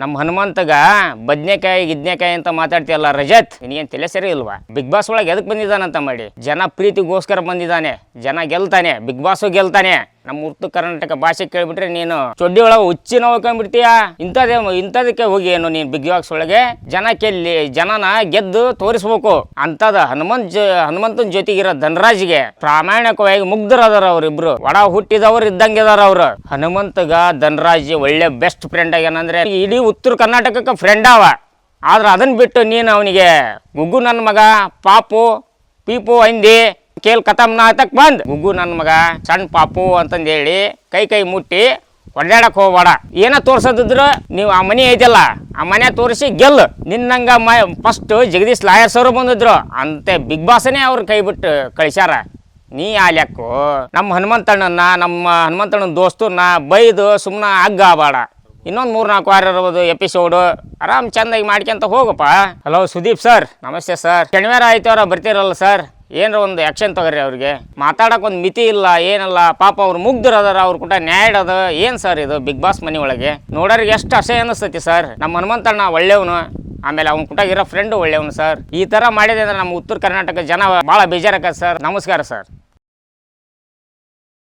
ನಮ್ಮ ಹನುಮಂತಗ ಬದ್ನೆಕಾಯಿ, ಗಿದ್ನೆಕಾಯಿ ಅಂತ ಮಾತಾಡ್ತೀಯಲ್ಲ ರಜತ್, ನಿನಗೇನು ತಲೆ ಸರಿ ಇಲ್ವಾ? ಬಿಗ್ ಬಾಸ್ ಒಳಗೆ ಎದಕ್ಕೆ ಬಂದಿದ್ದಾನಂತ ಮಾಡಿ. ಜನ ಪ್ರೀತಿಗೋಸ್ಕರ ಬಂದಿದ್ದಾನೆ, ಜನ ಗೆಲ್ತಾನೆ ಬಿಗ್ ಬಾಸು ಗೆಲ್ತಾನೆ. ನಮ್ಮ ಉತ್ತರ ಕರ್ನಾಟಕ ಭಾಷೆ ಕೇಳ್ಬಿಟ್ರೆ ನೀನು ಚೊಡ್ಡಿ ಒಳಗೆ ಹುಚ್ಚಿ ನೋಡ್ಕೊಂಡ್ಬಿಡ್ತೀಯ ಇಂಥದೇ ಇಂಥದಕ್ಕೆ ಹೋಗಿ ಏನು ನೀನು ಬಿಗ್ ಬಾಕ್ಸ್ ಒಳಗೆ ಜನ ಕೆಲ್ಲಿ ಜನನ ಗೆದ್ದು ತೋರಿಸ್ಬೇಕು. ಅಂತದ ಹನುಮಂತ್ ಹನುಮಂತನ ಜೊತೆಗಿರೋ ಧನರಾಜ್ಗೆ ಪ್ರಾಮಾಣಿಕವಾಗಿ ಮುಗ್ಧರದಾರ ಅವ್ರಿಬ್ರು. ಒಡ ಹುಟ್ಟಿದವ್ರು ಇದ್ದಂಗೆ ಅದಾರ ಅವ್ರು. ಹನುಮಂತಗ ಧನರಾಜ್ ಒಳ್ಳೆ ಬೆಸ್ಟ್ ಫ್ರೆಂಡ್ ಆಗ್ಯಾನಂದ್ರೆ ಇಡೀ ಉತ್ತರ ಕರ್ನಾಟಕಕ್ಕೆ ಫ್ರೆಂಡ್ ಅವ. ಆದ್ರೆ ಅದನ್ನ ಬಿಟ್ಟು ನೀನು ಅವನಿಗೆ ಗುಗ್ಗು ನನ್ನ ಮಗ, ಪಾಪು ಪೀಪು ಅಂದಿ, ಕೇಲ್ ಕತಮ್ ನಾತಕ್ ಬಂದ್. ಗುಗ್ಗು ನನ್ನ ಮಗ ಸಣ್ಣ ಪಾಪು ಅಂತಂದು ಹೇಳಿ ಕೈ ಕೈ ಮುಟ್ಟಿ ಒಡ್ಯಾಡಕ್ ಹೋಗ್ಬೇಡ. ಏನ ತೋರ್ಸದಿದ್ರು ನೀವು ಆ ಮನೆ ಐತಿಲ್ಲ, ಆ ಮನೆ ತೋರಿಸಿ ಗೆಲ್ಲು. ನಿನ್ನಂಗ ಮ ಫಸ್ಟ್ ಜಗದೀಶ್ ಲಾಯರ್ಸ್ ಅವರು ಬಂದಿದ್ರು. ಅಂತೆ ಬಿಗ್ ಬಾಸನೇ ಅವ್ರ ಕೈ ಬಿಟ್ಟು ಕಳಿಸ್ಯಾರ. ನೀ ಆಲ್ಯಾಕು ನಮ್ಮ ಹನುಮಂತಣ್ಣನ ನಮ್ಮ ಹನುಮಂತಣ್ಣನ ದೋಸ್ತನ್ನ ಬೈದು ಸುಮ್ಮನೆ ಹಗ್ಗ ಇನ್ನೊಂದು ಮೂರು ನಾಲ್ಕು ವಾರ ಇರ್ಬೋದು ಎಪಿಸೋಡು ಆರಾಮ್ ಚಂದಾಗಿ ಮಾಡ್ಕೊಂತ ಹೋಗಪ್ಪ. ಹಲೋ ಸುದೀಪ್ ಸರ್ ನಮಸ್ತೆ ಸರ್ ಶನಿವಾರ ಆಯ್ತವ್ರ ಬರ್ತೀರಲ್ಲ ಸರ್ ಏನಾರ ಒಂದು ಆ್ಯಕ್ಷನ್ ತಗೋರಿ ಅವ್ರಿಗೆ. ಮಾತಾಡಕ್ಕೆ ಒಂದು ಮಿತಿ ಇಲ್ಲ, ಏನಲ್ಲ. ಪಾಪ ಅವ್ರು ಮುಗ್ದಿರೋದಾರ ಅವ್ರ ಕೂಡ ನ್ಯಾಯ ಅದ. ಏನು ಸರ್ ಇದು ಬಿಗ್ ಬಾಸ್ ಮನೆ ಒಳಗೆ? ನೋಡೋರಿಗೆ ಎಷ್ಟು ಅಸಹ್ಯ ಅನಿಸ್ತೈತಿ ಸರ್ ನಮ್ಮ ಹನುಮಂತಣ್ಣ ಒಳ್ಳೆಯವನು ಆಮೇಲೆ ಅವ್ನ ಕೂಡ ಇರೋ ಫ್ರೆಂಡ್ ಒಳ್ಳೆಯವನು ಸರ್ ಈ ಥರ ಮಾಡಿದೆ ಅಂದ್ರೆ ನಮ್ಮ ಉತ್ತರ ಕರ್ನಾಟಕ ಜನ ಭಾಳ ಬೇಜಾರಾಗತ್ತೆ ಸರ್ ನಮಸ್ಕಾರ ಸರ್